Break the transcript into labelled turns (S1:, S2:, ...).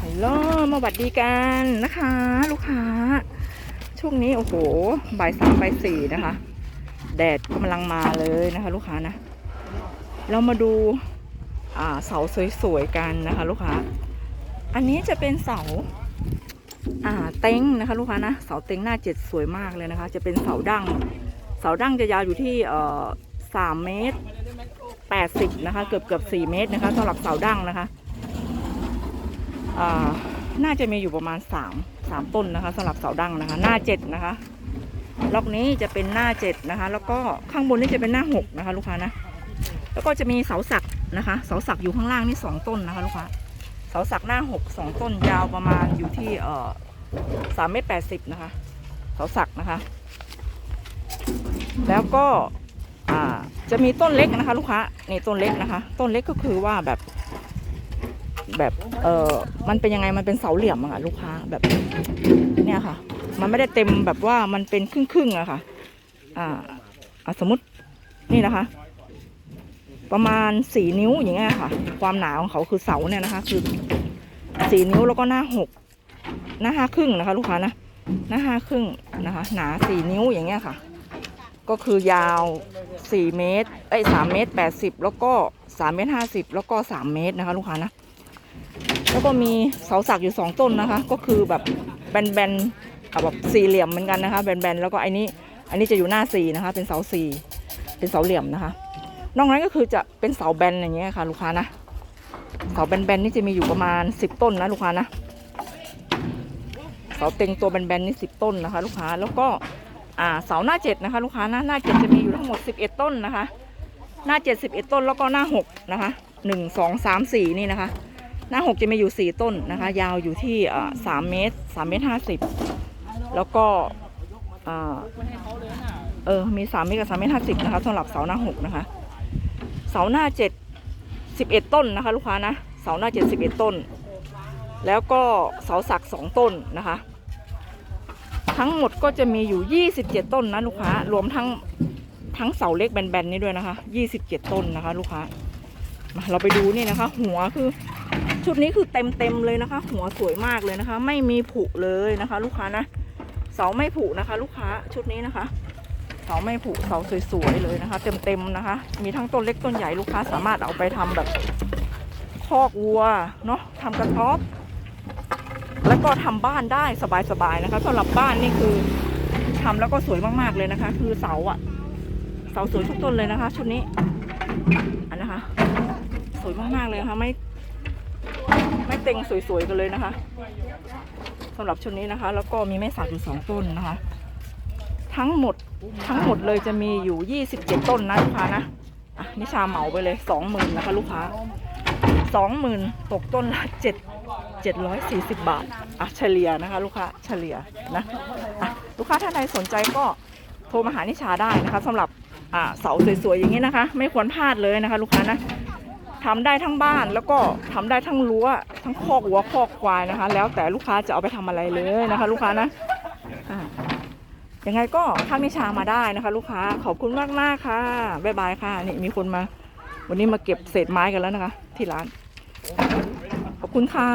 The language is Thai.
S1: ฮัลโหลมาบัดดีกันนะคะ ลูกค้า ช่วงนี้โอ้โหบ่ายสามบ่ายสี่นะคะ แดดกำลังมาเลยนะคะ ลูกค้านะ เรามาดูเสาสวยๆกันนะคะ ลูกค้า อันนี้จะเป็นเสาเต็งนะคะ ลูกค้านะเสาเต็งหน้าเจ็ดสวยมากเลยนะคะ จะเป็นเสาดั้งเสาดั้งจะยาวอยู่ที่เอ่อสามเมตรแปดสิบนะคะ เกือบเกือบสี่เมตรนะคะสำหรับเสาดั้งนะคะ น่าจะมีอยู่ประมาณสามสามต้นนะคะสำหรับเสาดั้งนะคะ หน้าเจ็ดนะคะ ล็อกนี้จะเป็นหน้าเจ็ดนะคะ แล้วก็ข้างบนนี่จะเป็นหน้าหกนะคะ ลูกค้านะ แล้วก็จะมีเสาสักนะคะ เสาสักอยู่ข้างล่างนี่สองต้นนะคะ ลูกค้า เสาสักหน้าหกสองต้นยาวประมาณอยู่ที่เอ่อสามเมตรแปดสิบนะคะ เสาสักนะคะ แล้วก็อ่าจะมีต้นเล็กนะคะ ลูกค้านี่ต้นเล็กนะคะ ต้นเล็กก็คือว่าแบบ แบบเออมันเป็นยังไงมันเป็นเสาเหลี่ยมอะค่ะลูกค้าแบบเนี่ยค่ะ มันไม่ได้เต็มแบบว่ามันเป็นครึ่งๆอะค่ะ อ่าอะสมมตินี่นะคะ ประมาณสี่นิ้วอย่างเงี้ยค่ะ ความหนาของเขาคือเสาเนี่ยนะคะ คือสี่นิ้วแล้วก็หน้าหกหน้าห้าครึ่งนะคะ ลูกค้านะหน้าห้าครึ่งนะคะ หนาสี่นิ้วอย่างเงี้ยค่ะ ก็คือยาวสี่เมตรเอ้ยสามเมตรแปดสิบแล้วก็สามเมตรห้าสิบแล้วก็สามเมตรนะคะ ลูกค้านะ แล้วก็มีเสาสักอยู่สองต้นนะคะ ก็คือแบบแบนๆแบบสี่เหลี่ยมเหมือนกันนะคะ แบนๆแล้วก็อันนี้อันนี้จะอยู่หน้าสี่นะคะ เป็นเสาสี่เป็นเสาเหลี่ยมนะคะ นอกนั้นก็คือจะเป็นเสาแบนอย่างเงี้ยค่ะ ลูกค้านะเสาแบนๆนี่จะมีอยู่ประมาณสิบต้นนะลูกค้านะเสาเต็งตัวแบนๆนี่สิบต้นนะคะ ลูกค้าแล้วก็อ่าเสาหน้าเจ็ดนะคะ ลูกค้านะหน้าเจ็ดจะมีอยู่ทั้งหมดสิบเอ็ดต้นนะคะ หน้าเจ็ดสิบเอ็ดต้นแล้วก็หน้าหกนะคะหนึ่งสองสามสี่นี่นะคะ หน้าหกจะมีอยู่สี่ต้นนะคะ ยาวอยู่ที่สามเมตรสามเมตรห้าสิบแล้วก็เออมีสามเมตรกับสามเมตรห้าสิบนะคะสำหรับเสาหน้าหกนะคะ เสาหน้าเจ็ดสิบเอ็ดต้นนะคะ ลูกค้านะเสาหน้าเจ็ดสิบเอ็ดต้น แล้วก็เสาสักสองต้นนะคะ ทั้งหมดก็จะมีอยู่ยี่สิบเจ็ดต้นนะลูกค้ารวมทั้งทั้งเสาเล็กแบนๆนี่ด้วยนะคะยี่สิบเจ็ดต้นนะคะ ลูกค้ามาเราไปดูนี่นะคะ หัวคือ ชุดนี้คือเต็มเต็มเลยนะคะ หัวสวยมากเลยนะคะ ไม่มีผุเลยนะคะ ลูกค้านะเสาไม่ผุนะคะ ลูกค้าชุดนี้นะคะเสาไม่ผุเสาสวยๆเลยนะคะ เต็มๆนะคะ มีทั้งต้นเล็กต้นใหญ่ลูกค้าสามารถเอาไปทำแบบคอกวัวเนาะทำกระต๊อบแล้วก็ทำบ้านได้สบายๆนะคะสำหรับบ้านนี่คือทำแล้วก็สวยมากๆเลยนะคะ คือเสาอะเสาสวยทุกต้นเลยนะคะ ชุดนี้อันนะคะ สวยมากๆเลยนะคะไม่ ไม่เต็งสวยๆกันเลยนะคะสำหรับชุดนี้นะคะ แล้วก็มีแม่สักอยู่สองต้นนะคะ ทั้งหมดทั้งหมดเลยจะมีอยู่ 27 ต้นนะลูกค้านะอะนิชาเหมาไปเลย20,000นะคะ ลูกค้า20,000ตกต้นละ7 740 บาทอะเฉลี่ยนะคะ ลูกค้าเฉลี่ยนะอะลูกค้าท่านใดสนใจก็โทรมาหานิชาได้นะคะสำหรับอ่าเสาสวยๆอย่างนี้นะคะ ไม่ควรพลาดเลยนะคะ ลูกค้านะ ทำได้ทั้งบ้านแล้วก็ทำได้ทั้งรั้วทั้งคอกวัวคอกควายนะคะ แล้วแต่ลูกค้าจะเอาไปทำอะไรเลยนะคะ ลูกค้านะยังไงก็ทักนิชามาได้นะคะ ลูกค้าขอบคุณมากมากค่ะบ๊ายบายค่ะนี่มีคนมา วันนี้มาเก็บเศษไม้กันแล้วนะคะ ที่ร้าน ขอบคุณค่ะ